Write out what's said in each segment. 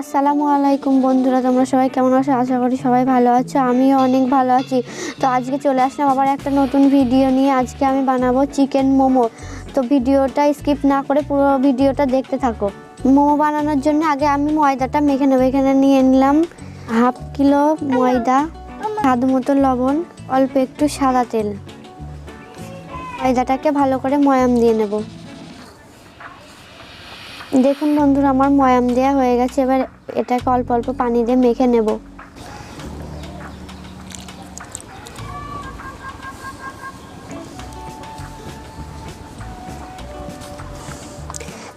আসসালামু আলাইকুম বন্ধুরা, তোমরা সবাই কেমন আছো? আশা করি সবাই ভালো আছো, আমিও অনেক ভালো আছি। তো আজকে চলে আসলাম আবার একটা নতুন ভিডিও নিয়ে। আজকে আমি বানাবো চিকেন মোমো। তো ভিডিওটা স্কিপ না করে পুরো ভিডিওটা দেখতে থাকো। মোমো বানানোর জন্য আগে আমি ময়দাটা মেখে নেব। এখানে নিয়ে নিলাম হাফ কিলো ময়দা, স্বাদ মতো লবণ, অল্প একটু সাদা তেল। ময়দাটাকে ভালো করে ময়াম দিয়ে নেব। দেখুন বন্ধুরা, আমার ময়াম দেওয়া হয়ে গেছে, এবার এটাকে অল্প অল্প পানি দিয়ে মেখে নেব।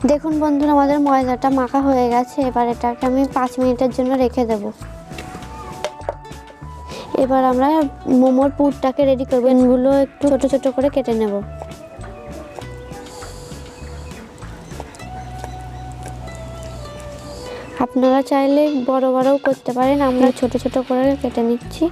দেখুন বন্ধুরা, আমাদের ময়দাটা মাখা হয়ে গেছে, এবার এটাকে আমি পাঁচ মিনিটের জন্য রেখে দেব। এবার আমরা মোমোর পুরটাকে রেডি করব, এগুলো একটু ছোটো ছোটো করে কেটে নেব। আপনারা চাইলে বড় বড়ও করতে পারেন। আমরা ছোট ছোট করে কেটে নিচ্ছি।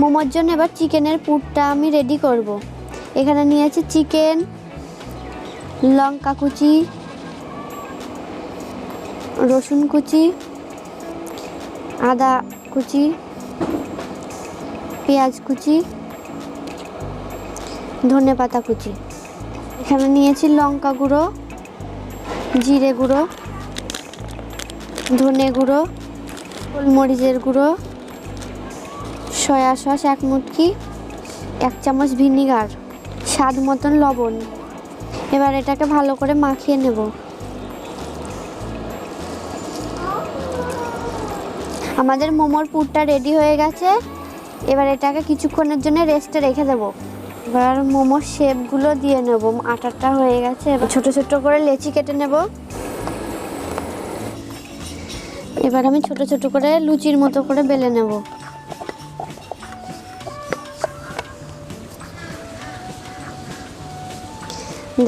মোমোর জন্য এবার চিকেনের পুরটা আমি রেডি করব। এখানে নিয়ে নিয়েছি চিকেন লঙ্কা কুচি রসুন কুচি আদা কুচি পেঁয়াজ কুচি ধনে পাতা কুচি। এখানে নিয়েছি লঙ্কা গুঁড়ো, জিরে গুঁড়ো, ধনে গুঁড়ো, গোলমরিচের গুঁড়ো, সয়া সস, এক মুটকি, এক চামচ ভিনিগার, স্বাদ মতন লবণ। এবার এটাকে ভালো করে মাখিয়ে নেব। আমাদের মোমোর পুরটা রেডি হয়ে গেছে। এবার এটাকে কিছুক্ষণের জন্য রেস্টে রেখে দেবো। এবার মোমোর শেপগুলো দিয়ে নেব। আটাটা হয়ে গেছে, এবার ছোট ছোট করে লেচি কেটে নেব। এবার আমি ছোট ছোট করে লুচির মতো করে বেলে নেব।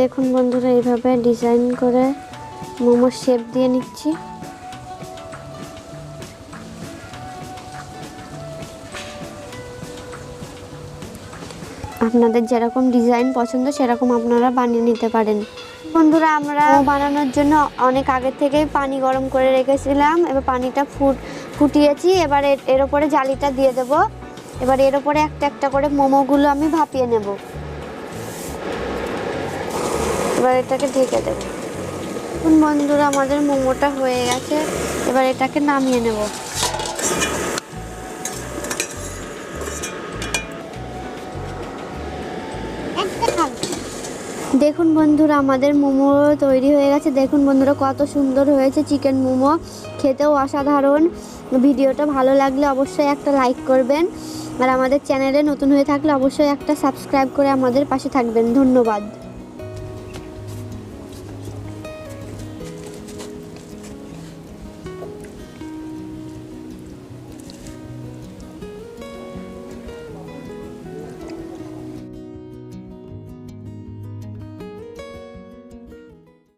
দেখুন বন্ধুরা, এইভাবে ডিজাইন করে মোমোর শেপ দিয়ে নিচ্ছি। আপনাদের যেরকম ডিজাইন পছন্দ, সেরকম আপনারা বানিয়ে নিতে পারেন। বন্ধুরা, আমরা বানানোর জন্য অনেক আগে থেকেই পানি গরম করে রেখেছিলাম। এবার পানিটা ফুট, ফুটিয়েছি। এবার এর- ওপরে জালিটা দিয়ে দেব। এবার এর ওপরে একটা একটা করে মোমোগুলো আমি ভাপিয়ে নেব। এবার এটাকে ঢেকে দেব। বন্ধুরা, আমাদের মোমোটা হয়ে গেছে। এবার এটাকে নামিয়ে নেব। দেখুন বন্ধুরা, আমাদের মোমো তৈরি হয়ে গেছে। দেখুন বন্ধুরা, কত সুন্দর হয়েছে চিকেন মোমো। খেতেও অসাধারণ। ভিডিওটা ভালো লাগলে অবশ্যই একটা লাইক করবেন। আর আমাদের চ্যানেলে নতুন হয়ে থাকলে অবশ্যই একটা সাবস্ক্রাইব করে আমাদের পাশে থাকবেন। ধন্যবাদ।